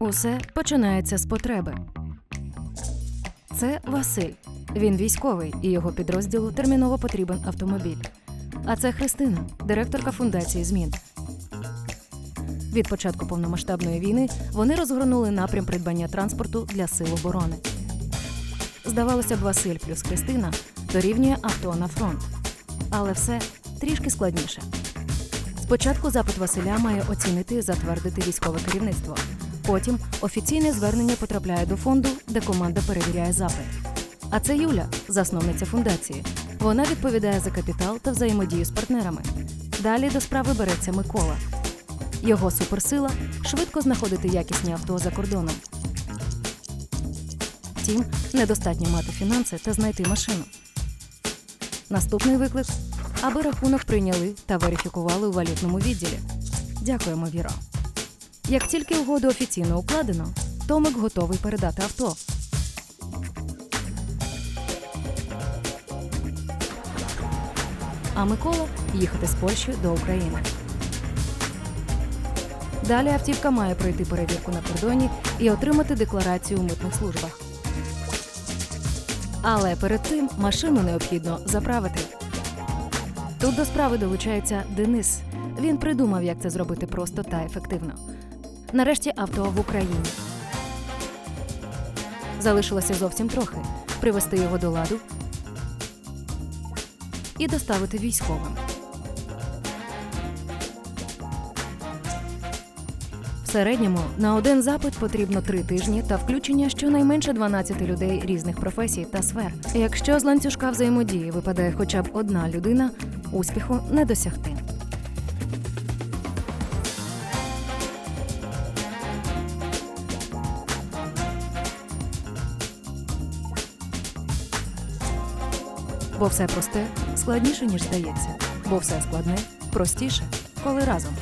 Усе починається з потреби. Це Василь. Він військовий, і його підрозділу терміново потрібен автомобіль. А це Христина, директорка фундації змін. Від початку повномасштабної війни вони розгорнули напрям придбання транспорту для сил оборони. Здавалося б, Василь плюс Христина дорівнює авто на фронт. Але все трішки складніше. Спочатку запит Василя має оцінити і затвердити військове керівництво. Потім офіційне звернення потрапляє до фонду, де команда перевіряє запит. А це Юля, засновниця фундації. Вона відповідає за капітал та взаємодію з партнерами. Далі до справи береться Микола. Його суперсила швидко знаходити якісні авто за кордоном. Втім, недостатньо мати фінанси та знайти машину. Наступний виклик аби рахунок прийняли та верифікували у валютному відділі. Дякуємо, Віро. Як тільки угоду офіційно укладено, Томик готовий передати авто. А Микола їхати з Польщі до України. Далі автівка має пройти перевірку на кордоні і отримати декларацію у митних службах. Але перед тим машину необхідно заправити. Тут до справи долучається Денис. Він придумав, як це зробити просто та ефективно. Нарешті авто в Україні. Залишилося зовсім трохи привести його до ладу і доставити військовим. В середньому на один запит потрібно три тижні та включення щонайменше 12 людей різних професій та сфер. Якщо з ланцюжка взаємодії випадає хоча б одна людина, успіху не досягти. Бо все просте складніше, ніж здається, бо все складне простіше, коли разом.